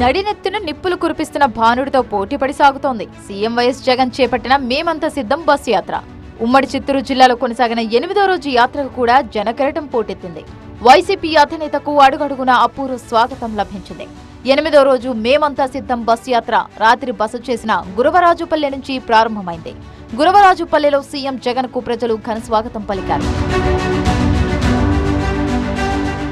నడినెత్తిన నిప్పులు కురిపిస్తున్న భానుడితో పోటీపడి సాగుతోంది. సీఎం వైఎస్ జగన్ చేపట్టిన మేమంతా సిద్ధం బస్సు యాత్ర. ఉమ్మడి చిత్తూరు జిల్లాలో కొనసాగిన ఎనిమిదో రోజు యాత్రకు కూడా జనకెరటం పోటెత్తింది. వైసీపీ అధినేతకు అడుగడుగున అపూర్వ స్వాగతం లభించింది. ఎనిమిదో రోజు మేమంతా సిద్ధం బస్సు యాత్ర రాత్రి బస చేసిన గురవరాజుపల్లె నుంచి ప్రారంభమైంది. గురవరాజుపల్లెలో సీఎం జగన్కు ప్రజలు ఘన స్వాగతం పలికారు.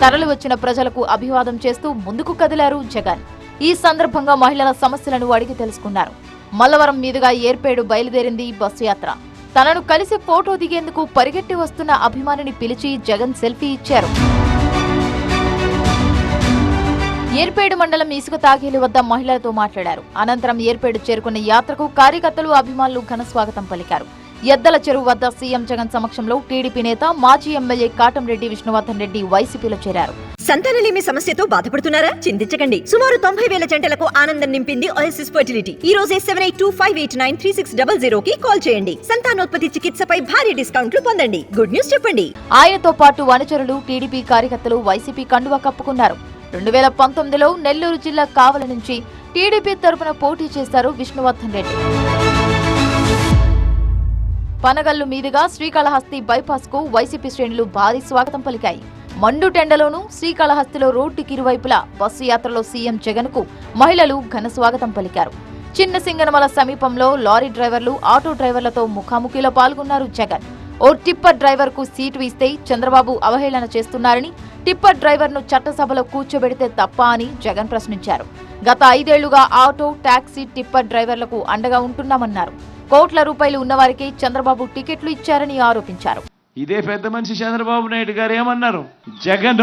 తరలి వచ్చిన ప్రజలకు అభివాదం చేస్తూ ముందుకు కదిలారు జగన్. ఈ సందర్భంగా మహిళల సమస్యలను అడిగి తెలుసుకున్నారు. మల్లవరం మీదుగా ఏర్పేడు బయలుదేరింది ఈ బస్సు యాత్ర. తనను కలిసి ఫోటో దిగేందుకు పరిగెట్టి వస్తున్న అభిమానిని పిలిచి జగన్ సెల్ఫీ ఇచ్చారు. ఏర్పేడు మండలం ఇసుక తాగేలు వద్ద మహిళలతో మాట్లాడారు. అనంతరం ఏర్పేడు చేరుకున్న యాత్రకు కార్యకర్తలు అభిమానులు ఘన స్వాగతం పలికారు. ఎద్దల చెరువు వద్ద సీఎం జగన్ సమక్షంలో టీడీపీ నేత మాజీ ఎమ్మెల్యే కాటంరెడ్డి విష్ణువర్ధన్ రెడ్డి వైసీపీలో చేరారు. సంతానలేమి సమస్యతో బాధపడుతున్నారా? చింతించకండి. సుమారు తొంభై వేల జంటలకు ఆనందం నింపింది ఓఎస్ఎస్ ఫర్టిలిటీ ఈ రోజే seven eight two five eight nine three six double zero కి కాల్ చేయండి. సంతానోత్పత్తి చికిత్సపై భారీ డిస్కౌంట్లు పొందండి. గుడ్ న్యూస్ చెప్పండి. ఆయనతో పాటు అనుచరులు టీడీపీ కార్యకర్తలు వైసీపీ కండువా కప్పుకున్నారు. రెండు వేల పంతొమ్మిదిలో నెల్లూరు జిల్లా కావలి నుంచి టీడీపీ తరపున పోటీ చేశారు విష్ణువర్ధన్ రెడ్డి. పనగల్లు మీదుగా శ్రీకాళహస్తి బైపాస్కు వైసీపీ శ్రేణులు భారీ స్వాగతం పలికాయి. మండుటెండలోనూ శ్రీకాళహస్తిలో రోడ్డుకి ఇరువైపులా బస్సు యాత్రలో సీఎం జగన్కు మహిళలు ఘన స్వాగతం పలికారు. చిన్న సింగనమల సమీపంలో లారీ డ్రైవర్లు ఆటో డ్రైవర్లతో ముఖాముఖిలో పాల్గొన్నారు జగన్. ఓ టిప్పర్ డ్రైవర్కు సీటు ఇస్తే చంద్రబాబు అవహేళన చేస్తున్నారని టిప్పర్ డ్రైవర్ను చట్టసభలో కూర్చోబెడితే తప్ప అని జగన్ ప్రశ్నించారు. గత ఐదేళ్ళుగా ఆటో టాక్సీ టిప్పర్ డ్రైవర్లకు అండగా ఉంటున్నామన్నారు. కోట్ల రూపాయలు ఉన్నవారికి చంద్రబాబు టికెట్లు ఇచ్చారని ఆరోపించారు. ఇదే పెద్ద మనిషి చంద్రబాబు నాయుడు గారు ఏమన్నారు? జగన్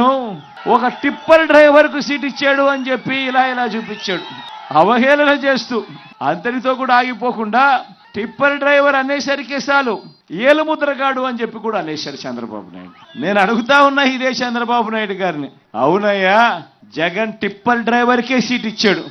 ఒక టిప్పర్ డ్రైవర్కు సీట్ ఇచ్చాడు అని చెప్పి ఇలా ఇలా చూపించాడు. అవహేళన చేస్తూ అంతటితో కూడా ఆగిపోకుండా టిప్పర్ డ్రైవర్ అనేసరికి చాలు ముద్రగాడు అని చెప్పి కూడా అనేశారు చంద్రబాబు నాయుడు. నేను అడుగుతా ఉన్నా ఇదే చంద్రబాబు నాయుడు గారిని. అవునయ్యా జగన్ టిప్పర్ డ్రైవర్కే సీట్ ఇచ్చాడు.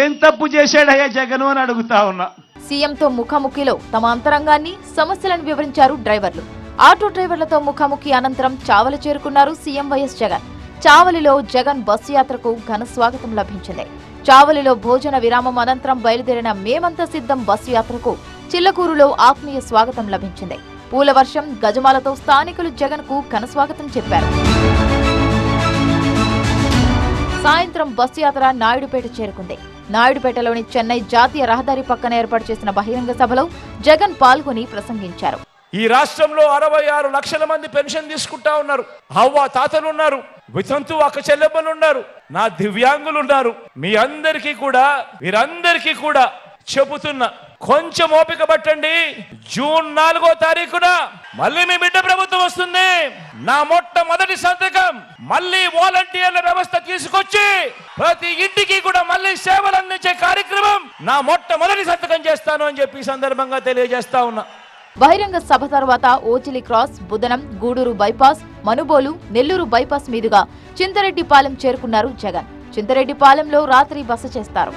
ఏం తప్పు చేశాడయ్యా జగన్ అని అడుగుతా ఉన్నా. సీఎంతో ముఖాముఖిలో తమ అంతరంగాన్ని సమస్యలను వివరించారు డ్రైవర్లు. ఆటో డ్రైవర్లతో ముఖాముఖి అనంతరం చావలి చేరుకున్నారు సీఎం వైఎస్ జగన్. చావలిలో జగన్ బస్సు యాత్రకు ఘన స్వాగతం లభించింది. చావలిలో భోజన విరామం అనంతరం బయలుదేరిన మేమంతా సిద్ధం బస్సు యాత్రకు చిల్లకూరులో ఆత్మీయ స్వాగతం లభించింది. పూల వర్షం గజమాలతో స్థానికులు జగన్కు ఘన స్వాగతం చెప్పారు. సాయంత్రం బస్సు యాత్ర నాయుడుపేట చేరుకుంది. నాయుడుపేటలోని చెన్నై జాతీయ రహదారి పక్కన ఏర్పాటు చేసిన బహిరంగ సభలో జగన్ పాల్గొని ప్రసంగించారు. ఈ రాష్ట్రంలో అరవై ఆరు లక్షల మంది పెన్షన్ తీసుకుంటా ఉన్నారు. అవ్వ తాతలు ఉన్నారు. వితంతు అక్క చెల్లెమ్మలు ఉన్నారు. నా దివ్యాంగులు ఉన్నారు. మీ అందరికీ కూడా వీరందరికీ కూడా చెబుతున్నా కొంచెం ఓపిక పట్టండి. జూన్ నాలుగో తారీఖున మళ్ళీ మీ బిడ్డ ప్రభుత్వం వస్తుంది. నా మొట్టమొదటి సంతకం మళ్ళీ వాలంటీర్ల వ్యవస్థ తీసుకొచ్చి ప్రతి ఇంటికి కూడా మళ్ళీ సేవలు అందించే కార్యక్రమం నా మొట్టమొదటి సంతకం చేస్తాను అని చెప్పి సందర్భంగా తెలియజేస్తా ఉన్నా. బహిరంగ సభ తర్వాత Ochili cross Budanam Gudur bypass Manubolu Nellore bypass మీదుగా చింతరెడ్డిపాలెం చేరుకున్నారు జగన్. చింతరెడ్డిపాలెంలో రాత్రి బస చేస్తారు.